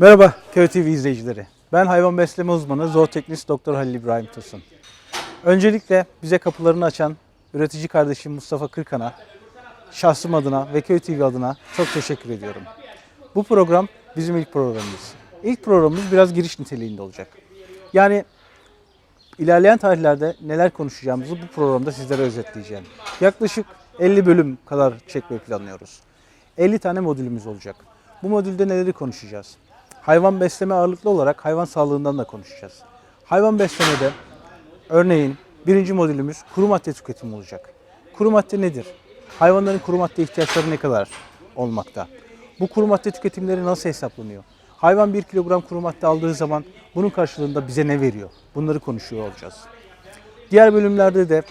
Merhaba Köy TV izleyicileri. Ben hayvan besleme uzmanı zooteknist Doktor Halil İbrahim Tosun. Öncelikle bize kapılarını açan üretici kardeşim Mustafa Kırkan'a, şahsım adına ve Köy TV adına çok teşekkür ediyorum. Bu program bizim ilk programımız. İlk programımız biraz giriş niteliğinde olacak. Yani ilerleyen tarihlerde neler konuşacağımızı bu programda sizlere özetleyeceğim. Yaklaşık 50 bölüm kadar çekmeyi planlıyoruz. 50 tane modülümüz olacak. Bu modülde neleri konuşacağız? Hayvan besleme ağırlıklı olarak hayvan sağlığından da konuşacağız. Hayvan beslemede örneğin birinci modülümüz kuru madde tüketimi olacak. Kuru madde nedir? Hayvanların kuru madde ihtiyaçları ne kadar olmakta? Bu kuru madde tüketimleri nasıl hesaplanıyor? Hayvan 1 kilogram kuru madde aldığı zaman bunun karşılığında bize ne veriyor? Bunları konuşuyor olacağız. Diğer bölümlerde de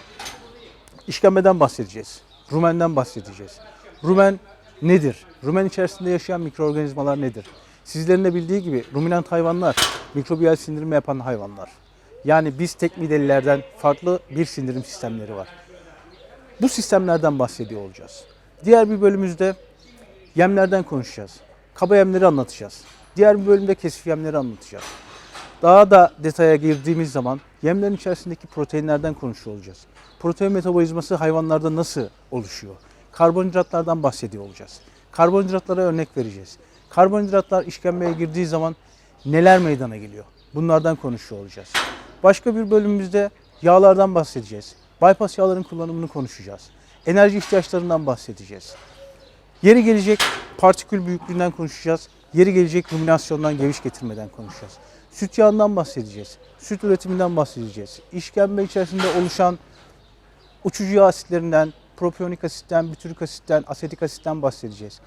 işkembeden bahsedeceğiz. Rumenden bahsedeceğiz. Rumen nedir? Rumen içerisinde yaşayan mikroorganizmalar nedir? Sizlerin de bildiği gibi ruminant hayvanlar mikrobiyal sindirimi yapan hayvanlar. Yani biz tek midelilerden farklı bir sindirim sistemleri var. Bu sistemlerden bahsediyor olacağız. Diğer bir bölümümüzde yemlerden konuşacağız. Kaba yemleri anlatacağız. Diğer bir bölümde kesif yemleri anlatacağız. Daha da detaya girdiğimiz zaman yemlerin içerisindeki proteinlerden konuşuyor olacağız. Protein metabolizması hayvanlarda nasıl oluşuyor? Karbonhidratlardan bahsediyor olacağız. Karbonhidratlara örnek vereceğiz. Karbonhidratlar işkembeye girdiği zaman neler meydana geliyor? Bunlardan konuşuyor olacağız. Başka bir bölümümüzde yağlardan bahsedeceğiz. Bypass yağların kullanımını konuşacağız. Enerji ihtiyaçlarından bahsedeceğiz. Yeri gelecek partikül büyüklüğünden konuşacağız. Yeri gelecek ruminasyondan, geviş getirmeden konuşacağız. Süt yağından bahsedeceğiz. Süt üretiminden bahsedeceğiz. İşkembe içerisinde oluşan uçucu yağ asitlerinden, propiyonik asitten, bütürik asitten, asetik asitten bahsedeceğiz.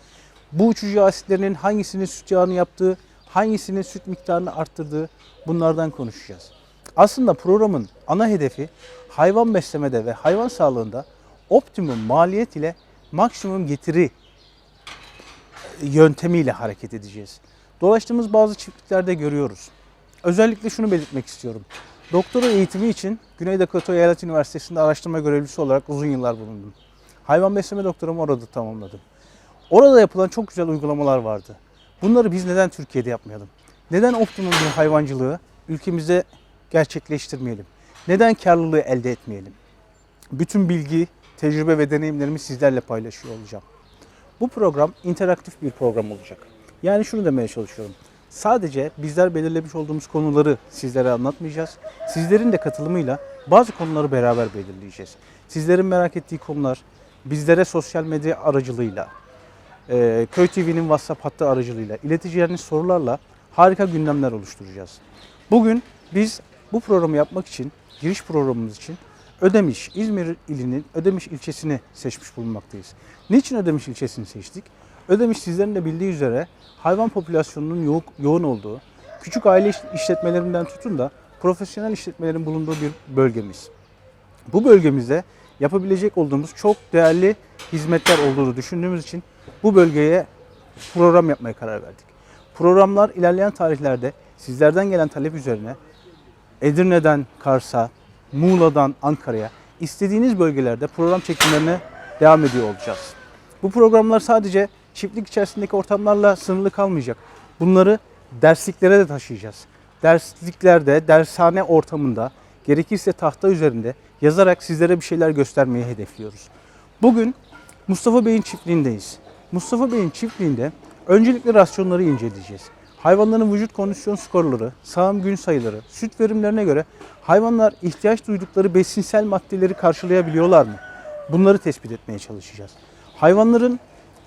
Bu uçucu yağ asitlerinin hangisinin süt yağını yaptığı, hangisinin süt miktarını arttırdığı bunlardan konuşacağız. Aslında programın ana hedefi hayvan beslemede ve hayvan sağlığında optimum maliyet ile maksimum getiri yöntemiyle hareket edeceğiz. Dolaştığımız bazı çiftliklerde görüyoruz. Özellikle şunu belirtmek istiyorum. Doktora eğitimi için Güney Dakota Eyalet Üniversitesi'nde araştırma görevlisi olarak uzun yıllar bulundum. Hayvan besleme doktorumu orada tamamladım. Orada yapılan çok güzel uygulamalar vardı. Bunları biz neden Türkiye'de yapmayalım? Neden optimum bir hayvancılığı ülkemizde gerçekleştirmeyelim? Neden karlılığı elde etmeyelim? Bütün bilgi, tecrübe ve deneyimlerimi sizlerle paylaşıyor olacağım. Bu program interaktif bir program olacak. Yani şunu demeye çalışıyorum. Sadece bizler belirlemiş olduğumuz konuları sizlere anlatmayacağız. Sizlerin de katılımıyla bazı konuları beraber belirleyeceğiz. Sizlerin merak ettiği konular bizlere sosyal medya aracılığıyla, e, Köy TV'nin WhatsApp hattı aracılığıyla, ileticileriniz sorularla harika gündemler oluşturacağız. Bugün biz bu programı yapmak için, giriş programımız için Ödemiş, İzmir ilinin Ödemiş ilçesini seçmiş bulunmaktayız. Niçin Ödemiş ilçesini seçtik? Ödemiş sizlerin de bildiği üzere hayvan popülasyonunun yo- yoğun olduğu, küçük aile iş- işletmelerinden tutun da profesyonel işletmelerin bulunduğu bir bölgemiz. Bu bölgemizde yapabilecek olduğumuz çok değerli hizmetler olduğunu düşündüğümüz için bu bölgeye program yapmaya karar verdik. Programlar ilerleyen tarihlerde sizlerden gelen talep üzerine Edirne'den Kars'a, Muğla'dan Ankara'ya istediğiniz bölgelerde program çekimlerine devam ediyor olacağız. Bu programlar sadece çiftlik içerisindeki ortamlarla sınırlı kalmayacak. Bunları dersliklere de taşıyacağız. Dersliklerde, dershane ortamında, gerekirse tahta üzerinde yazarak sizlere bir şeyler göstermeyi hedefliyoruz. Bugün Mustafa Bey'in çiftliğindeyiz. Mustafa Bey'in çiftliğinde öncelikle rasyonları inceleyeceğiz. Hayvanların vücut kondisyon skorları, sağım gün sayıları, süt verimlerine göre hayvanlar ihtiyaç duydukları besinsel maddeleri karşılayabiliyorlar mı? Bunları tespit etmeye çalışacağız. Hayvanların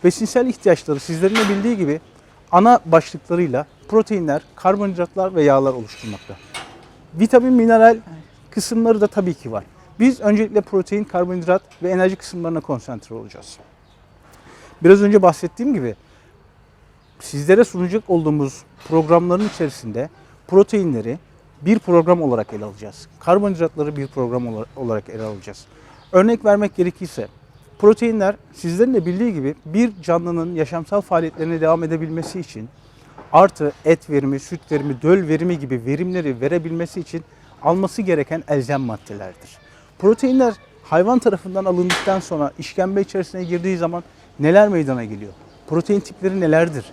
besinsel ihtiyaçları sizlerin de bildiği gibi ana başlıklarıyla proteinler, karbonhidratlar ve yağlar oluşturmakta. Vitamin, mineral kısımları da tabii ki var. Biz öncelikle protein, karbonhidrat ve enerji kısımlarına konsantre olacağız. Biraz önce bahsettiğim gibi sizlere sunacak olduğumuz programların içerisinde proteinleri bir program olarak ele alacağız. Karbonhidratları bir program ola- olarak ele alacağız. Örnek vermek gerekirse proteinler sizlerin de bildiği gibi bir canlının yaşamsal faaliyetlerine devam edebilmesi için artı et verimi, süt verimi, döl verimi gibi verimleri verebilmesi için alması gereken elzem maddelerdir. Proteinler hayvan tarafından alındıktan sonra işkembe içerisine girdiği zaman neler meydana geliyor? Protein tipleri nelerdir?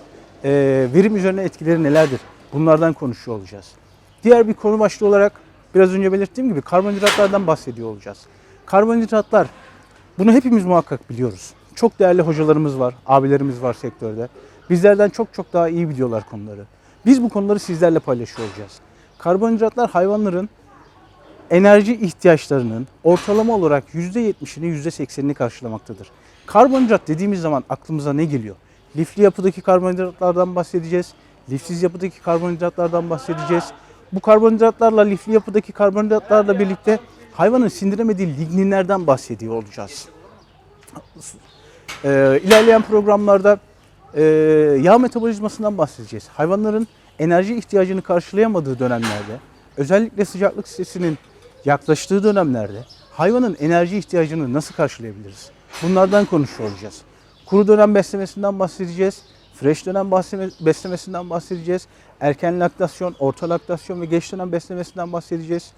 e, verim üzerine etkileri nelerdir? Bunlardan konuşuyor olacağız. Diğer bir konu başlığı olarak biraz önce belirttiğim gibi karbonhidratlardan bahsediyor olacağız. Karbonhidratlar bunu hepimiz muhakkak biliyoruz. Çok değerli hocalarımız var, abilerimiz var sektörde. Bizlerden çok çok daha iyi biliyorlar konuları. Biz bu konuları sizlerle paylaşıyor olacağız. Karbonhidratlar hayvanların enerji ihtiyaçlarının ortalama olarak %70'ini %80'ini karşılamaktadır. Karbonhidrat dediğimiz zaman aklımıza ne geliyor? Lifli yapıdaki karbonhidratlardan bahsedeceğiz. Lifsiz yapıdaki karbonhidratlardan bahsedeceğiz. Bu karbonhidratlarla lifli yapıdaki karbonhidratlarla birlikte hayvanın sindiremediği ligninlerden bahsediyor olacağız. Ee, ilerleyen programlarda e, yağ metabolizmasından bahsedeceğiz. Hayvanların enerji ihtiyacını karşılayamadığı dönemlerde, özellikle sıcaklık sitesinin yaklaştığı dönemlerde hayvanın enerji ihtiyacını nasıl karşılayabiliriz? Bunlardan konuşuyor olacağız. Kuru dönem beslemesinden bahsedeceğiz. Fresh dönem besleme- beslemesinden bahsedeceğiz. Erken laktasyon, orta laktasyon ve geç dönem beslemesinden bahsedeceğiz.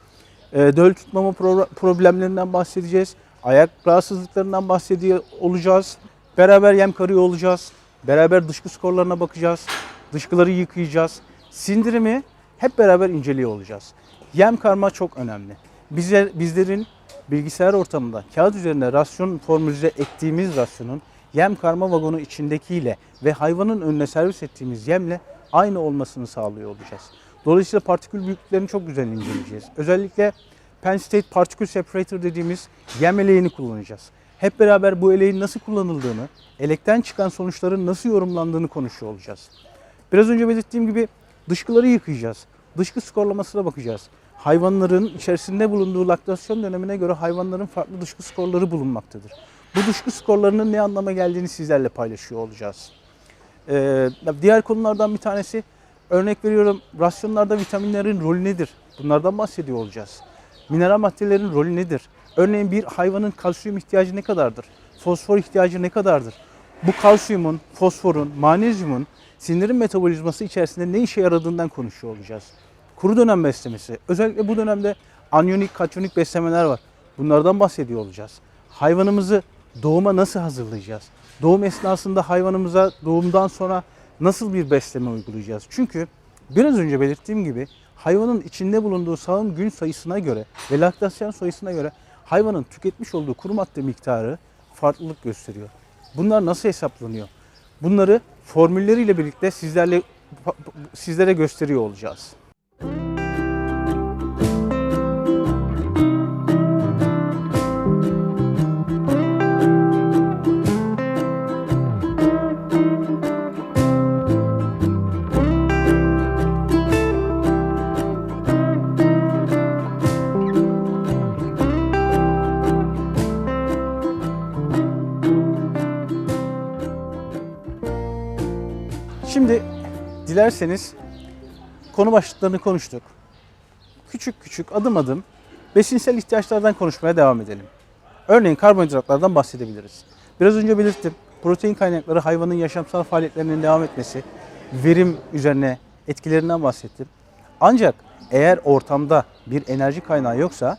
E, döl tutmama pro- problemlerinden bahsedeceğiz. Ayak rahatsızlıklarından bahsediyor olacağız. Beraber yem karıyor olacağız. Beraber dışkı skorlarına bakacağız. Dışkıları yıkayacağız. Sindirimi hep beraber inceliyor olacağız. Yem karma çok önemli. Bize, bizlerin bilgisayar ortamında kağıt üzerinde rasyon formülize ettiğimiz rasyonun yem karma vagonu içindekiyle ve hayvanın önüne servis ettiğimiz yemle aynı olmasını sağlıyor olacağız. Dolayısıyla partikül büyüklüklerini çok güzel inceleyeceğiz. Özellikle Penn State Particle Separator dediğimiz yem eleğini kullanacağız. Hep beraber bu eleğin nasıl kullanıldığını, elekten çıkan sonuçların nasıl yorumlandığını konuşuyor olacağız. Biraz önce belirttiğim gibi dışkıları yıkayacağız. Dışkı skorlamasına bakacağız. Hayvanların içerisinde bulunduğu laktasyon dönemine göre hayvanların farklı dışkı skorları bulunmaktadır. Bu dışkı skorlarının ne anlama geldiğini sizlerle paylaşıyor olacağız. Ee, diğer konulardan bir tanesi örnek veriyorum rasyonlarda vitaminlerin rolü nedir? Bunlardan bahsediyor olacağız. Mineral maddelerin rolü nedir? Örneğin bir hayvanın kalsiyum ihtiyacı ne kadardır? Fosfor ihtiyacı ne kadardır? Bu kalsiyumun, fosforun, magnezyumun sindirim metabolizması içerisinde ne işe yaradığından konuşuyor olacağız. Kuru dönem beslemesi. Özellikle bu dönemde anyonik, katyonik beslemeler var. Bunlardan bahsediyor olacağız. Hayvanımızı doğuma nasıl hazırlayacağız? Doğum esnasında hayvanımıza doğumdan sonra nasıl bir besleme uygulayacağız? Çünkü biraz önce belirttiğim gibi hayvanın içinde bulunduğu sağım gün sayısına göre ve laktasyon sayısına göre hayvanın tüketmiş olduğu kuru madde miktarı farklılık gösteriyor. Bunlar nasıl hesaplanıyor? Bunları formülleriyle birlikte sizlerle sizlere gösteriyor olacağız. Dilerseniz konu başlıklarını konuştuk. Küçük küçük adım adım besinsel ihtiyaçlardan konuşmaya devam edelim. Örneğin karbonhidratlardan bahsedebiliriz. Biraz önce belirttim. Protein kaynakları hayvanın yaşamsal faaliyetlerinin devam etmesi, verim üzerine etkilerinden bahsettim. Ancak eğer ortamda bir enerji kaynağı yoksa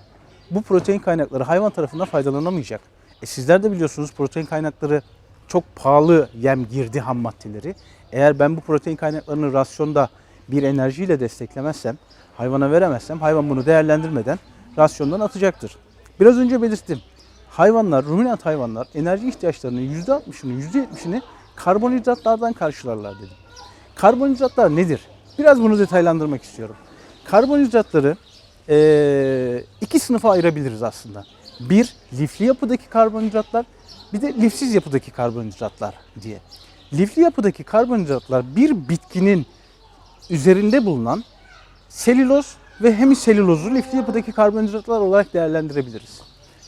bu protein kaynakları hayvan tarafından faydalanamayacak. E sizler de biliyorsunuz protein kaynakları çok pahalı yem girdi ham maddeleri. Eğer ben bu protein kaynaklarını rasyonda bir enerjiyle desteklemezsem, hayvana veremezsem hayvan bunu değerlendirmeden rasyondan atacaktır. Biraz önce belirttim. Hayvanlar, ruminant hayvanlar enerji ihtiyaçlarının %60'ını, %70'ini karbonhidratlardan karşılarlar dedim. Karbonhidratlar nedir? Biraz bunu detaylandırmak istiyorum. Karbonhidratları eee, iki sınıfa ayırabiliriz aslında. Bir, lifli yapıdaki karbonhidratlar, bir de lifsiz yapıdaki karbonhidratlar diye. Lifli yapıdaki karbonhidratlar bir bitkinin üzerinde bulunan selüloz ve hemiselülozu lifli yapıdaki karbonhidratlar olarak değerlendirebiliriz.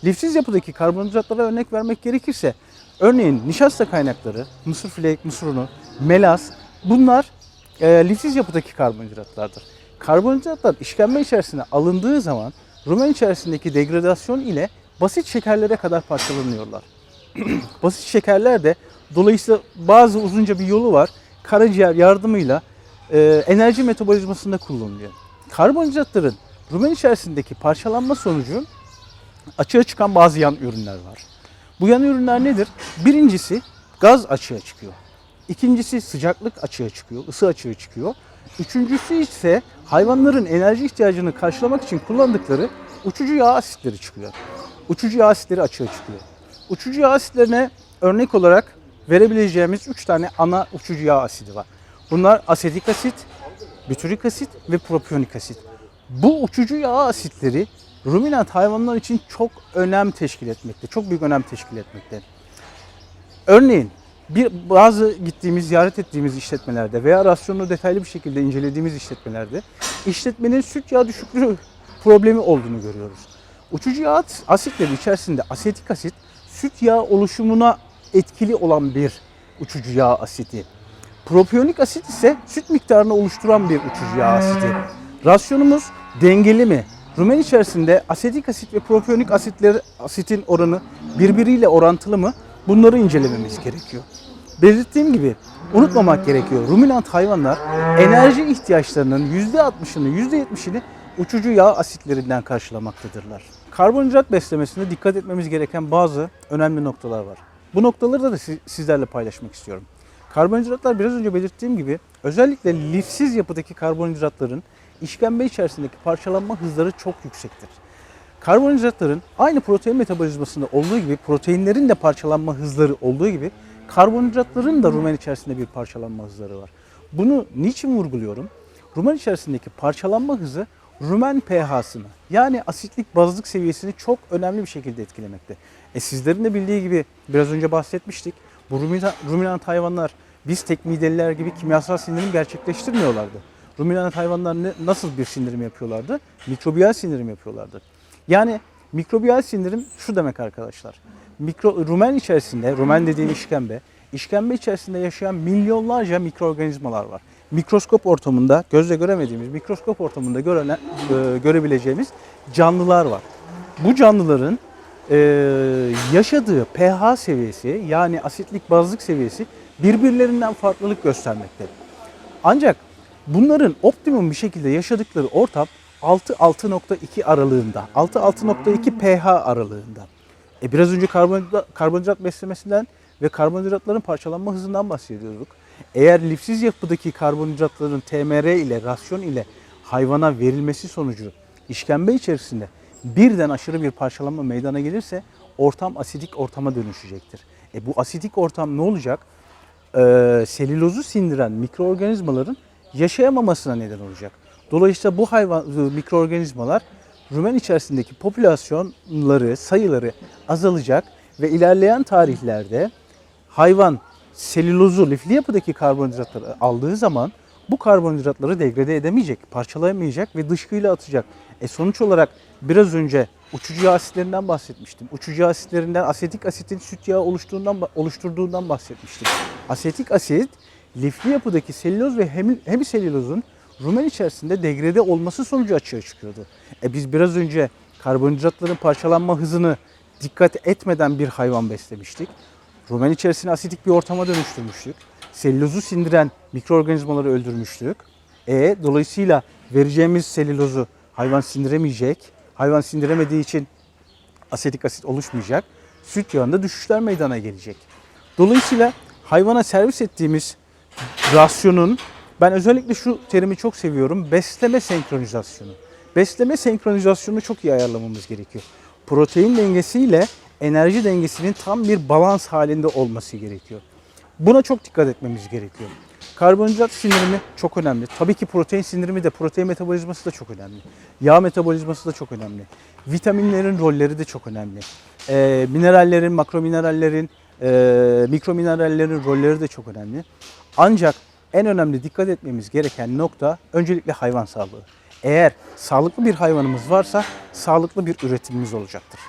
Lifsiz yapıdaki karbonhidratlara örnek vermek gerekirse örneğin nişasta kaynakları, mısır flake, mısır unu, melaz bunlar e, lifsiz yapıdaki karbonhidratlardır. Karbonhidratlar işkembe içerisine alındığı zaman rumen içerisindeki degradasyon ile basit şekerlere kadar parçalanıyorlar. basit şekerler de dolayısıyla bazı uzunca bir yolu var. Karaciğer yardımıyla e, enerji metabolizmasında kullanılıyor. Karbonhidratların rumen içerisindeki parçalanma sonucu açığa çıkan bazı yan ürünler var. Bu yan ürünler nedir? Birincisi gaz açığa çıkıyor. İkincisi sıcaklık açığa çıkıyor, ısı açığa çıkıyor. Üçüncüsü ise hayvanların enerji ihtiyacını karşılamak için kullandıkları uçucu yağ asitleri çıkıyor. Uçucu yağ asitleri açığa çıkıyor. Uçucu yağ asitlerine örnek olarak verebileceğimiz 3 tane ana uçucu yağ asidi var. Bunlar asetik asit, bütürik asit ve propiyonik asit. Bu uçucu yağ asitleri ruminant hayvanlar için çok önem teşkil etmekte. Çok büyük önem teşkil etmekte. Örneğin bir bazı gittiğimiz, ziyaret ettiğimiz işletmelerde veya rasyonunu detaylı bir şekilde incelediğimiz işletmelerde işletmenin süt yağı düşüklüğü problemi olduğunu görüyoruz. Uçucu yağ asitleri içerisinde asetik asit süt yağı oluşumuna etkili olan bir uçucu yağ asiti. Propiyonik asit ise süt miktarını oluşturan bir uçucu yağ asiti. Rasyonumuz dengeli mi? Rumen içerisinde asetik asit ve propiyonik asitler, asitin oranı birbiriyle orantılı mı? Bunları incelememiz gerekiyor. Belirttiğim gibi unutmamak gerekiyor. Ruminant hayvanlar enerji ihtiyaçlarının %60'ını %70'ini uçucu yağ asitlerinden karşılamaktadırlar. Karbonhidrat beslemesinde dikkat etmemiz gereken bazı önemli noktalar var. Bu noktaları da si- sizlerle paylaşmak istiyorum. Karbonhidratlar biraz önce belirttiğim gibi özellikle lifsiz yapıdaki karbonhidratların işkembe içerisindeki parçalanma hızları çok yüksektir. Karbonhidratların aynı protein metabolizmasında olduğu gibi proteinlerin de parçalanma hızları olduğu gibi karbonhidratların da rumen içerisinde bir parçalanma hızları var. Bunu niçin vurguluyorum? Rumen içerisindeki parçalanma hızı rumen pH'sını yani asitlik bazlık seviyesini çok önemli bir şekilde etkilemekte. E sizlerin de bildiği gibi biraz önce bahsetmiştik. Bu rumina- ruminant hayvanlar biz tek mideliler gibi kimyasal sindirim gerçekleştirmiyorlardı. Ruminant hayvanlar ne, nasıl bir sindirim yapıyorlardı? Mikrobiyal sindirim yapıyorlardı. Yani mikrobiyal sindirim şu demek arkadaşlar. Mikro, rumen içerisinde, rumen dediğim işkembe, işkembe içerisinde yaşayan milyonlarca mikroorganizmalar var. Mikroskop ortamında, gözle göremediğimiz mikroskop ortamında görene, e, görebileceğimiz canlılar var. Bu canlıların e, yaşadığı pH seviyesi yani asitlik bazlık seviyesi birbirlerinden farklılık göstermekte. Ancak bunların optimum bir şekilde yaşadıkları ortam 6-6.2 aralığında, 6-6.2 pH aralığında. E biraz önce karbonhidrat, karbonhidrat beslemesinden ve karbonhidratların parçalanma hızından bahsediyorduk. Eğer lifsiz yapıdaki karbonhidratların TMR ile, rasyon ile hayvana verilmesi sonucu işkembe içerisinde birden aşırı bir parçalanma meydana gelirse ortam asidik ortama dönüşecektir. E bu asidik ortam ne olacak? Ee, selülozu sindiren mikroorganizmaların yaşayamamasına neden olacak. Dolayısıyla bu hayvan mikroorganizmalar rumen içerisindeki popülasyonları, sayıları azalacak ve ilerleyen tarihlerde hayvan selülozu, lifli yapıdaki karbonhidratları aldığı zaman bu karbonhidratları degrade edemeyecek, parçalayamayacak ve dışkıyla atacak. E sonuç olarak biraz önce uçucu yağ asitlerinden bahsetmiştim. Uçucu yağ asitlerinden asetik asitin süt yağı oluştuğundan, oluşturduğundan bahsetmiştim. Asetik asit lifli yapıdaki selüloz ve hemi- hemiselülozun rumen içerisinde degrade olması sonucu açığa çıkıyordu. E biz biraz önce karbonhidratların parçalanma hızını dikkat etmeden bir hayvan beslemiştik. Rumen içerisine asitik bir ortama dönüştürmüştük. Selülozu sindiren mikroorganizmaları öldürmüştük. E dolayısıyla vereceğimiz selülozu hayvan sindiremeyecek. Hayvan sindiremediği için asetik asit oluşmayacak. Süt yağında düşüşler meydana gelecek. Dolayısıyla hayvana servis ettiğimiz rasyonun ben özellikle şu terimi çok seviyorum. Besleme senkronizasyonu. Besleme senkronizasyonunu çok iyi ayarlamamız gerekiyor. Protein dengesiyle enerji dengesinin tam bir balans halinde olması gerekiyor. Buna çok dikkat etmemiz gerekiyor. Karbonhidrat sindirimi çok önemli. Tabii ki protein sindirimi de, protein metabolizması da çok önemli. Yağ metabolizması da çok önemli. Vitaminlerin rolleri de çok önemli. Ee, minerallerin, makrominerallerin, e, mikrominerallerin rolleri de çok önemli. Ancak en önemli dikkat etmemiz gereken nokta öncelikle hayvan sağlığı. Eğer sağlıklı bir hayvanımız varsa sağlıklı bir üretimimiz olacaktır.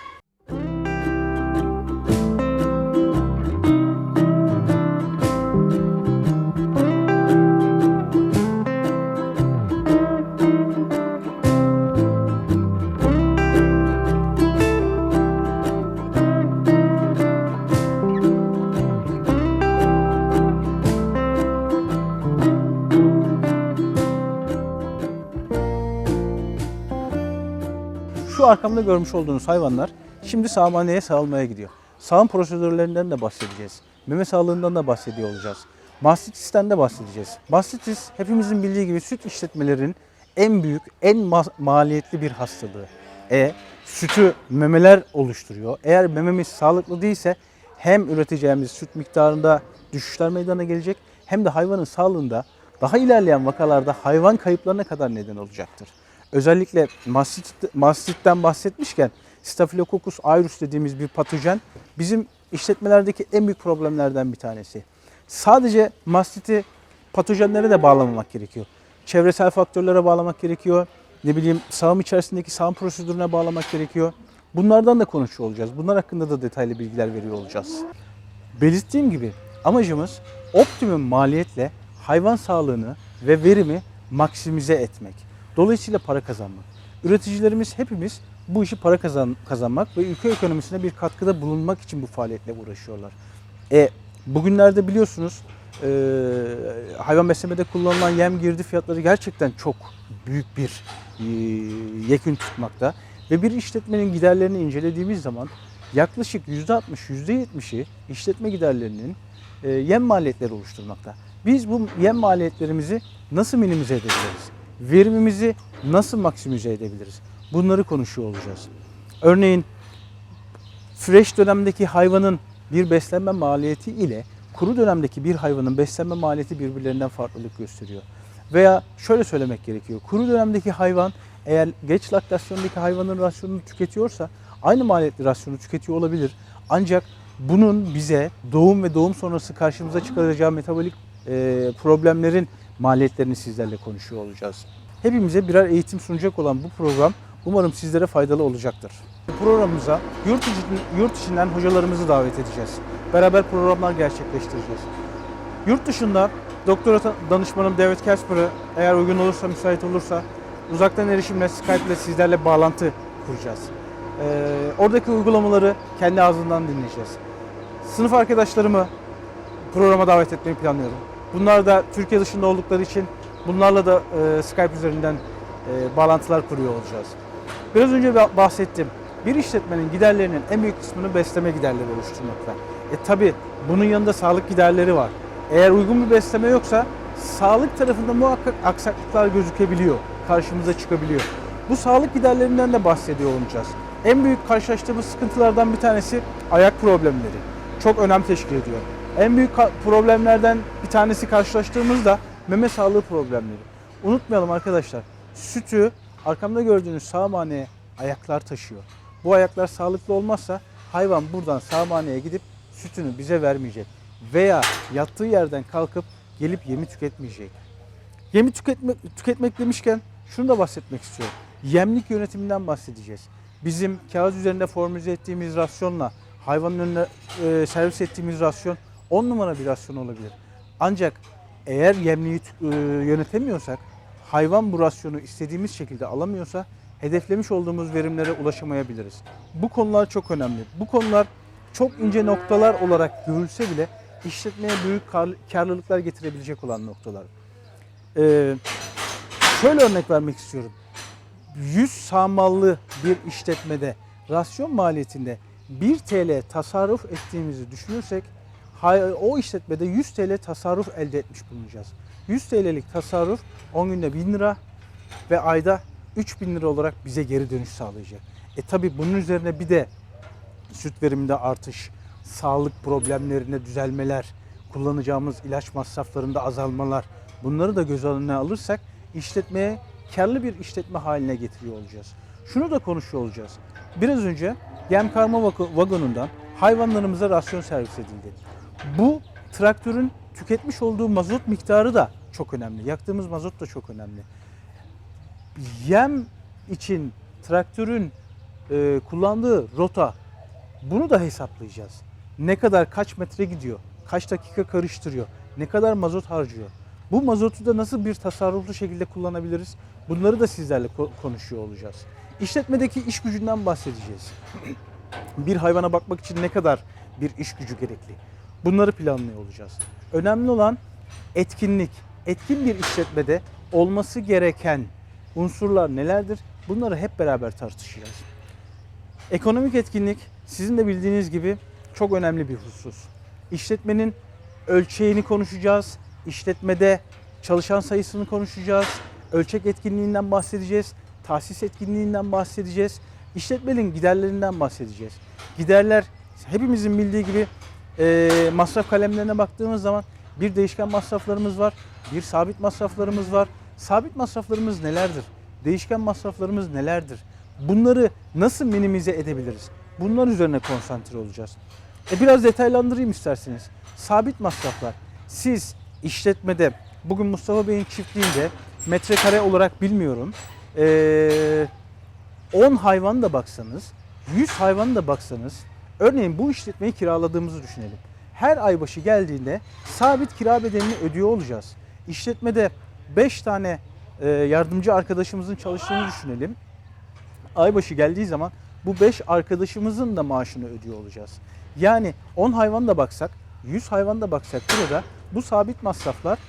Arkamda görmüş olduğunuz hayvanlar şimdi sağmaneye sağılmaya gidiyor. Sağım prosedürlerinden de bahsedeceğiz. Meme sağlığından da bahsediyor olacağız. Mastitis'ten de bahsedeceğiz. Mastitis hepimizin bildiği gibi süt işletmelerinin en büyük, en ma- maliyetli bir hastalığı. E sütü memeler oluşturuyor. Eğer mememiz sağlıklı değilse hem üreteceğimiz süt miktarında düşüşler meydana gelecek hem de hayvanın sağlığında daha ilerleyen vakalarda hayvan kayıplarına kadar neden olacaktır. Özellikle mastit, mastitten bahsetmişken Staphylococcus aureus dediğimiz bir patojen bizim işletmelerdeki en büyük problemlerden bir tanesi. Sadece mastiti patojenlere de bağlamamak gerekiyor. Çevresel faktörlere bağlamak gerekiyor. Ne bileyim sağım içerisindeki sağım prosedürüne bağlamak gerekiyor. Bunlardan da konuşuyor olacağız. Bunlar hakkında da detaylı bilgiler veriyor olacağız. Belirttiğim gibi amacımız optimum maliyetle hayvan sağlığını ve verimi maksimize etmek. Dolayısıyla para kazanmak. Üreticilerimiz hepimiz bu işi para kazan, kazanmak ve ülke ekonomisine bir katkıda bulunmak için bu faaliyetle uğraşıyorlar. E, bugünlerde biliyorsunuz e, hayvan beslemede kullanılan yem girdi fiyatları gerçekten çok büyük bir e, yekün tutmakta. Ve bir işletmenin giderlerini incelediğimiz zaman yaklaşık %60, %70'i işletme giderlerinin e, yem maliyetleri oluşturmakta. Biz bu yem maliyetlerimizi nasıl minimize edebiliriz? Verimimizi nasıl maksimize edebiliriz? Bunları konuşuyor olacağız. Örneğin fresh dönemdeki hayvanın bir beslenme maliyeti ile kuru dönemdeki bir hayvanın beslenme maliyeti birbirlerinden farklılık gösteriyor. Veya şöyle söylemek gerekiyor. Kuru dönemdeki hayvan eğer geç laktasyondaki hayvanın rasyonunu tüketiyorsa aynı maliyetli rasyonu tüketiyor olabilir. Ancak bunun bize doğum ve doğum sonrası karşımıza çıkaracağı metabolik problemlerin maliyetlerini sizlerle konuşuyor olacağız. Hepimize birer eğitim sunacak olan bu program umarım sizlere faydalı olacaktır. Programımıza yurt, içi- yurt içinden hocalarımızı davet edeceğiz. Beraber programlar gerçekleştireceğiz. Yurt dışında doktora danışmanım David Casper'ı eğer uygun olursa, müsait olursa uzaktan erişimle Skype ile sizlerle bağlantı kuracağız. Ee, oradaki uygulamaları kendi ağzından dinleyeceğiz. Sınıf arkadaşlarımı programa davet etmeyi planlıyorum. Bunlar da Türkiye dışında oldukları için bunlarla da e, Skype üzerinden e, bağlantılar kuruyor olacağız. Biraz önce ba- bahsettim. Bir işletmenin giderlerinin en büyük kısmını besleme giderleri oluşturmakta. E tabi bunun yanında sağlık giderleri var. Eğer uygun bir besleme yoksa sağlık tarafında muhakkak aksaklıklar gözükebiliyor, karşımıza çıkabiliyor. Bu sağlık giderlerinden de bahsediyor olacağız. En büyük karşılaştığımız sıkıntılardan bir tanesi ayak problemleri. Çok önem teşkil ediyor. En büyük problemlerden bir tanesi karşılaştığımızda meme sağlığı problemleri. Unutmayalım arkadaşlar. Sütü arkamda gördüğünüz sağmaneye ayaklar taşıyor. Bu ayaklar sağlıklı olmazsa hayvan buradan sağmaneye gidip sütünü bize vermeyecek. Veya yattığı yerden kalkıp gelip yemi tüketmeyecek. Yemi tüketmek, tüketmek demişken şunu da bahsetmek istiyorum. Yemlik yönetiminden bahsedeceğiz. Bizim kağıt üzerinde formüle ettiğimiz rasyonla hayvanın önüne e, servis ettiğimiz rasyon 10 numara bir rasyon olabilir. Ancak eğer yemliği e, yönetemiyorsak, hayvan bu rasyonu istediğimiz şekilde alamıyorsa hedeflemiş olduğumuz verimlere ulaşamayabiliriz. Bu konular çok önemli. Bu konular çok ince noktalar olarak görülse bile işletmeye büyük kar- karlılıklar getirebilecek olan noktalar. Ee, şöyle örnek vermek istiyorum. 100 samallı bir işletmede rasyon maliyetinde 1 TL tasarruf ettiğimizi düşünürsek o işletmede 100 TL tasarruf elde etmiş bulunacağız. 100 TL'lik tasarruf 10 günde 1000 lira ve ayda 3000 lira olarak bize geri dönüş sağlayacak. E tabi bunun üzerine bir de süt veriminde artış, sağlık problemlerine düzelmeler, kullanacağımız ilaç masraflarında azalmalar bunları da göz önüne alırsak işletmeye karlı bir işletme haline getiriyor olacağız. Şunu da konuşuyor olacağız. Biraz önce yem karma vagonundan hayvanlarımıza rasyon servis edildi. Bu traktörün tüketmiş olduğu mazot miktarı da çok önemli. Yaktığımız mazot da çok önemli. Yem için traktörün e, kullandığı rota bunu da hesaplayacağız. Ne kadar kaç metre gidiyor, kaç dakika karıştırıyor, ne kadar mazot harcıyor. Bu mazotu da nasıl bir tasarruflu şekilde kullanabiliriz? Bunları da sizlerle ko- konuşuyor olacağız. İşletmedeki iş gücünden bahsedeceğiz. bir hayvana bakmak için ne kadar bir iş gücü gerekli? Bunları planlıyor olacağız. Önemli olan etkinlik. Etkin bir işletmede olması gereken unsurlar nelerdir? Bunları hep beraber tartışacağız. Ekonomik etkinlik sizin de bildiğiniz gibi çok önemli bir husus. İşletmenin ölçeğini konuşacağız. İşletmede çalışan sayısını konuşacağız. Ölçek etkinliğinden bahsedeceğiz. Tahsis etkinliğinden bahsedeceğiz. İşletmenin giderlerinden bahsedeceğiz. Giderler hepimizin bildiği gibi e, masraf kalemlerine baktığımız zaman bir değişken masraflarımız var, bir sabit masraflarımız var. Sabit masraflarımız nelerdir? Değişken masraflarımız nelerdir? Bunları nasıl minimize edebiliriz? Bunlar üzerine konsantre olacağız. E biraz detaylandırayım isterseniz. Sabit masraflar. Siz işletmede bugün Mustafa Bey'in çiftliğinde metrekare olarak bilmiyorum. Ee, 10 hayvan da baksanız, 100 hayvan da baksanız, örneğin bu işletmeyi kiraladığımızı düşünelim. Her ay başı geldiğinde sabit kira bedelini ödüyor olacağız. İşletmede 5 tane e, yardımcı arkadaşımızın çalıştığını düşünelim. Ay başı geldiği zaman bu 5 arkadaşımızın da maaşını ödüyor olacağız. Yani 10 hayvan da baksak, 100 hayvan da baksak burada bu sabit masraflar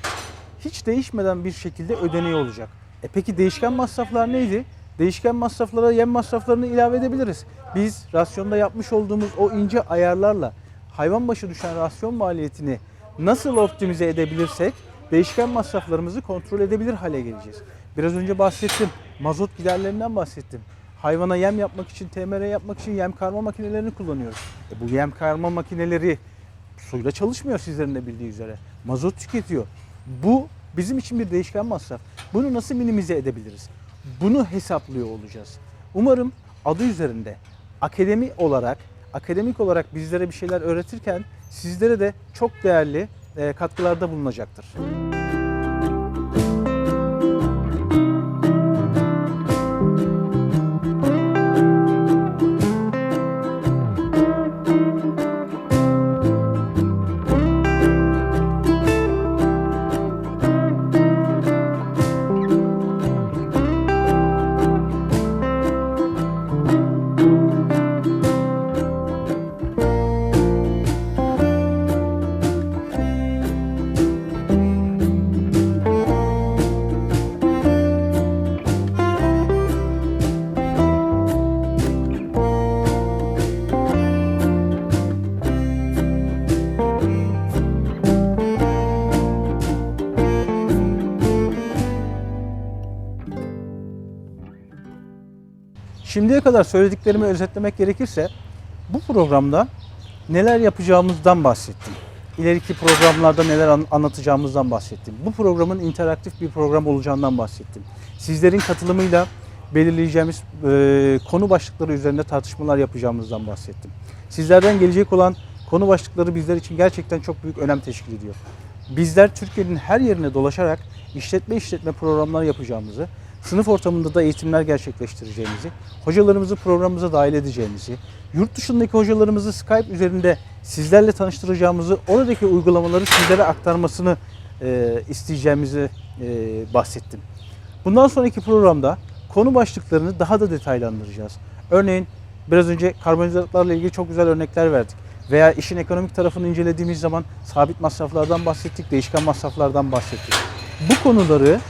hiç değişmeden bir şekilde ödeniyor olacak. E peki değişken masraflar neydi? Değişken masraflara yem masraflarını ilave edebiliriz. Biz rasyonda yapmış olduğumuz o ince ayarlarla hayvan başı düşen rasyon maliyetini nasıl optimize edebilirsek değişken masraflarımızı kontrol edebilir hale geleceğiz. Biraz önce bahsettim. Mazot giderlerinden bahsettim. Hayvana yem yapmak için, TMR yapmak için yem karma makinelerini kullanıyoruz. E bu yem karma makineleri suyla çalışmıyor sizlerin de bildiği üzere. Mazot tüketiyor. Bu bizim için bir değişken masraf. Bunu nasıl minimize edebiliriz? Bunu hesaplıyor olacağız. Umarım adı üzerinde akademi olarak, akademik olarak bizlere bir şeyler öğretirken sizlere de çok değerli e, katkılarda bulunacaktır. Şimdiye kadar söylediklerimi özetlemek gerekirse bu programda neler yapacağımızdan bahsettim. İleriki programlarda neler an- anlatacağımızdan bahsettim. Bu programın interaktif bir program olacağından bahsettim. Sizlerin katılımıyla belirleyeceğimiz e, konu başlıkları üzerinde tartışmalar yapacağımızdan bahsettim. Sizlerden gelecek olan konu başlıkları bizler için gerçekten çok büyük önem teşkil ediyor. Bizler Türkiye'nin her yerine dolaşarak işletme işletme programlar yapacağımızı, sınıf ortamında da eğitimler gerçekleştireceğimizi, hocalarımızı programımıza dahil edeceğimizi, yurt dışındaki hocalarımızı Skype üzerinde sizlerle tanıştıracağımızı, oradaki uygulamaları sizlere aktarmasını e, isteyeceğimizi e, bahsettim. Bundan sonraki programda konu başlıklarını daha da detaylandıracağız. Örneğin biraz önce karbonhidratlarla ilgili çok güzel örnekler verdik. Veya işin ekonomik tarafını incelediğimiz zaman sabit masraflardan bahsettik, değişken masraflardan bahsettik. Bu konuları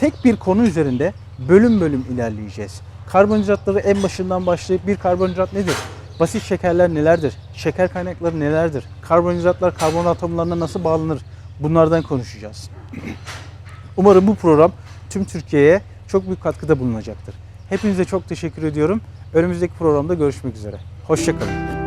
tek bir konu üzerinde bölüm bölüm ilerleyeceğiz. Karbonhidratları en başından başlayıp bir karbonhidrat nedir? Basit şekerler nelerdir? Şeker kaynakları nelerdir? Karbonhidratlar karbon atomlarına nasıl bağlanır? Bunlardan konuşacağız. Umarım bu program tüm Türkiye'ye çok büyük katkıda bulunacaktır. Hepinize çok teşekkür ediyorum. Önümüzdeki programda görüşmek üzere. Hoşçakalın.